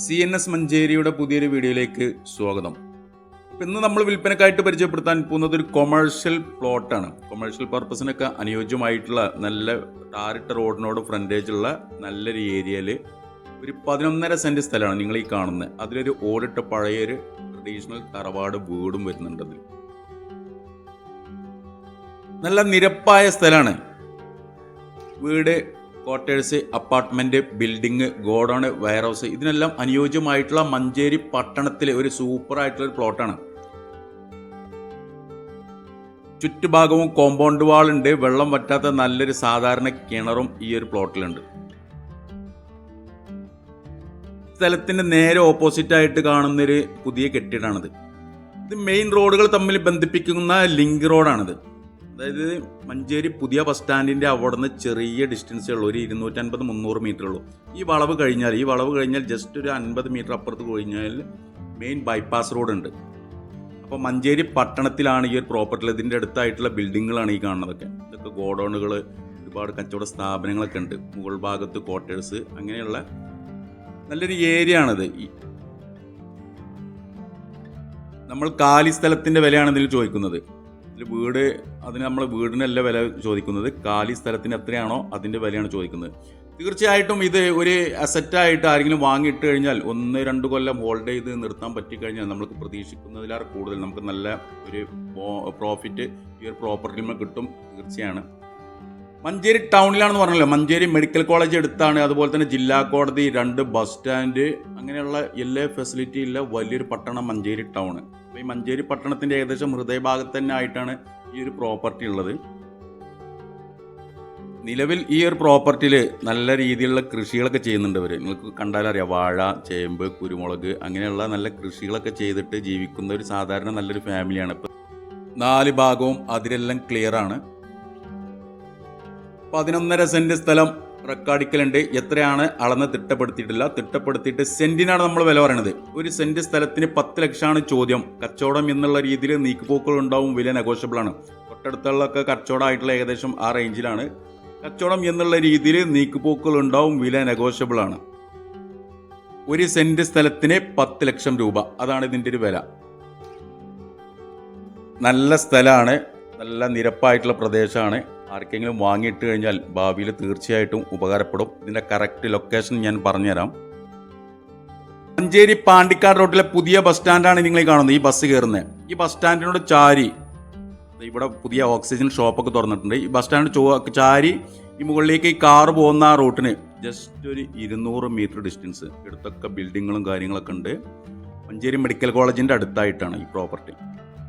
C N S മഞ്ചേരിയുടെ പുതിയൊരു വീഡിയോയിലേക്ക് സ്വാഗതം. ഇന്ന് നമ്മൾ വിൽപ്പനക്കായിട്ട് പരിചയപ്പെടുത്താൻ പോകുന്നത് ഒരു കൊമേഴ്ഷ്യൽ പ്ലോട്ടാണ് കൊമേഴ്ഷ്യൽ പർപ്പസിനൊക്കെ അനുയോജ്യമായിട്ടുള്ള നല്ല ടാറിട്ട റോഡിനോട് ഫ്രണ്ടേജുള്ള നല്ലൊരു ഏരിയയിൽ ഒരു പതിനൊന്നര സെന്റ് സ്ഥലമാണ് നിങ്ങൾ ഈ കാണുന്നത്. അതിലൊരു ഓടിട്ട പഴയൊരു ട്രഡീഷണൽ തറവാട് വീടും വരുന്നുണ്ട് അതിൽ. നല്ല നിരപ്പായ സ്ഥലമാണ്. വീട് quarters apartment building godown warehouse ഇതിനെല്ലാം അനുയോജ്യമായിട്ടുള്ള മഞ്ചേരി പട്ടണത്തിലെ ഒരു സൂപ്പർ ആയിട്ടുള്ള ഒരു പ്ലോട്ടാണ്. ചുറ്റുഭാഗവും കോമ്പൗണ്ട് വാളുണ്ട്. വെള്ളം വറ്റാത്ത നല്ലൊരു സാധാരണ കിണറും ഈ ഒരു പ്ലോട്ടിലുണ്ട്. സ്ഥലത്തിന്റെ നേരെ ഓപ്പോസിറ്റ് ആയിട്ട് കാണുന്നൊരു പുതിയ കെട്ടിടമാണിത്. ഇത് മെയിൻ റോഡുകൾ തമ്മിൽ ബന്ധിപ്പിക്കുന്ന ലിങ്ക് റോഡാണിത് അതായത് മഞ്ചേരി പുതിയ ബസ് സ്റ്റാൻഡിന്റെ അവിടെ നിന്ന് ചെറിയ ഡിസ്റ്റൻസേ ഉള്ളൂ. ഒരു ഇരുന്നൂറ്റൻപത് മുന്നൂറ് മീറ്റർ ഉള്ളൂ. ഈ വളവ് കഴിഞ്ഞാൽ ഈ വളവ് കഴിഞ്ഞാൽ ജസ്റ്റ് ഒരു അൻപത് മീറ്റർ അപ്പുറത്ത് കഴിഞ്ഞാൽ മെയിൻ ബൈപ്പാസ് റോഡ് ഉണ്ട്. അപ്പോൾ മഞ്ചേരി പട്ടണത്തിലാണ് ഈ ഒരു പ്രോപ്പർട്ടി ഇതിന്റെ അടുത്തായിട്ടുള്ള ബിൽഡിങ്ങുകളാണ് ഈ കാണുന്നതൊക്കെ. ഇതൊക്കെ ഗോഡൗണുകൾ ഒരുപാട് കച്ചവട സ്ഥാപനങ്ങളൊക്കെ ഉണ്ട്. മുകൾ ഭാഗത്ത് ക്വാർട്ടേഴ്സ് അങ്ങനെയുള്ള നല്ലൊരു ഏരിയ ആണിത്. നമ്മൾ കാലി സ്ഥലത്തിന്റെ വിലയാണ് ഇതിൽ ചോദിക്കുന്നത്. ഇതിൽ വീട് അതിന് നമ്മൾ വീടിനല്ല വില ചോദിക്കുന്നത്. കാലി സ്ഥലത്തിന് എത്രയാണോ അതിന്റെ വിലയാണ് ചോദിക്കുന്നത്. തീർച്ചയായിട്ടും ഇത് ഒരു അസറ്റായിട്ട് ആരെങ്കിലും വാങ്ങിയിട്ട് കഴിഞ്ഞാൽ ഒന്ന് രണ്ട് കൊല്ലം ഹോൾഡ് ചെയ്ത് നിർത്താൻ പറ്റിക്കഴിഞ്ഞാൽ നമുക്ക് പ്രതീക്ഷിക്കുന്നതിലേറെ കൂടുതൽ നമുക്ക് നല്ല ഒരു പ്രോഫിറ്റ് ഈ ഒരു പ്രോപ്പർട്ടിയിൽ കിട്ടും. തീർച്ചയാണ്. മഞ്ചേരി ടൗണിലാണെന്ന് പറഞ്ഞല്ലോ. മഞ്ചേരി മെഡിക്കൽ കോളേജ് എടുത്താണ് അതുപോലെ തന്നെ ജില്ലാ കോടതി രണ്ട് ബസ് സ്റ്റാൻഡ് അങ്ങനെയുള്ള എല്ലാ ഫെസിലിറ്റി ഉള്ള വലിയൊരു പട്ടണം മഞ്ചേരി ടൗൺ അപ്പോൾ ഈ മഞ്ചേരി പട്ടണത്തിന്റെ ഏകദേശം ഹൃദയഭാഗത്ത് തന്നെ ആയിട്ടാണ് ഈ ഒരു പ്രോപ്പർട്ടി ഉള്ളത്. നിലവിൽ ഈ ഒരു പ്രോപ്പർട്ടിയിൽ നല്ല രീതിയിലുള്ള കൃഷികളൊക്കെ ചെയ്യുന്നുണ്ട് അവർ നിങ്ങൾക്ക് കണ്ടാലറിയാം വാഴ ചേമ്പ് കുരുമുളക് അങ്ങനെയുള്ള നല്ല കൃഷികളൊക്കെ ചെയ്തിട്ട് ജീവിക്കുന്ന ഒരു സാധാരണ നല്ലൊരു ഫാമിലിയാണ് ഇപ്പം നാല് ഭാഗവും അതിലെല്ലാം ക്ലിയറാണ് പതിനൊന്നര സെന്റ് സ്ഥലം റെക്കോർഡിക്കലുണ്ട്. എത്രയാണ്? അളന്ന് തിട്ടപ്പെടുത്തിയിട്ടില്ല. തിട്ടപ്പെടുത്തിയിട്ട് സെന്റിനാണ് നമ്മൾ വില പറയണത്. ഒരു സെന്റ് സ്ഥലത്തിന് പത്ത് ലക്ഷമാണ് ചോദ്യം. കച്ചവടം എന്നുള്ള രീതിയിൽ നീക്കുപോക്കുകൾ ഉണ്ടാവും. വില നെഗോഷ്യബിൾ ആണ്. തൊട്ടടുത്തുള്ളൊക്കെ കച്ചവടമായിട്ടുള്ള ഏകദേശം ആ റേഞ്ചിലാണ് കച്ചവടം എന്നുള്ള രീതിയിൽ നീക്കുപോക്കുകൾ ഉണ്ടാവും. വില നെഗോഷ്യബിൾ ആണ്. ഒരു സെന്റ് സ്ഥലത്തിന് പത്ത് ലക്ഷം രൂപ. അതാണ് ഇതിന്റെ ഒരു വില. നല്ല സ്ഥലമാണ്. നല്ല നിരപ്പായിട്ടുള്ള പ്രദേശമാണ്. ആർക്കെങ്കിലും വാങ്ങിയിട്ട് കഴിഞ്ഞാൽ ഭാവിയിൽ തീർച്ചയായിട്ടും ഉപകാരപ്പെടും. ഇതിന്റെ കറക്റ്റ് ലൊക്കേഷൻ ഞാൻ പറഞ്ഞുതരാം. മഞ്ചേരി പാണ്ടിക്കാട് റോഡിലെ പുതിയ ബസ് സ്റ്റാൻഡാണ് നിങ്ങൾ കാണുന്നത്. ഈ ബസ് കയറുന്നത് ഈ ബസ് സ്റ്റാൻഡിനോട് ചാരി ഇവിടെ പുതിയ ഓക്സിജൻ ഷോപ്പൊക്കെ തുറന്നിട്ടുണ്ട്. ഈ ബസ് സ്റ്റാൻഡ് ചോ ചാരി ഈ മുകളിലേക്ക് ഈ കാറ് പോകുന്ന ആ റൂട്ടിന് ജസ്റ്റ് ഒരു ഇരുന്നൂറ് മീറ്റർ ഡിസ്റ്റൻസ് ഇടത്തൊക്കെ ബിൽഡിങ്ങുകളും കാര്യങ്ങളൊക്കെ ഉണ്ട്. മഞ്ചേരി മെഡിക്കൽ കോളേജിന്റെ അടുത്തായിട്ടാണ് ഈ പ്രോപ്പർട്ടി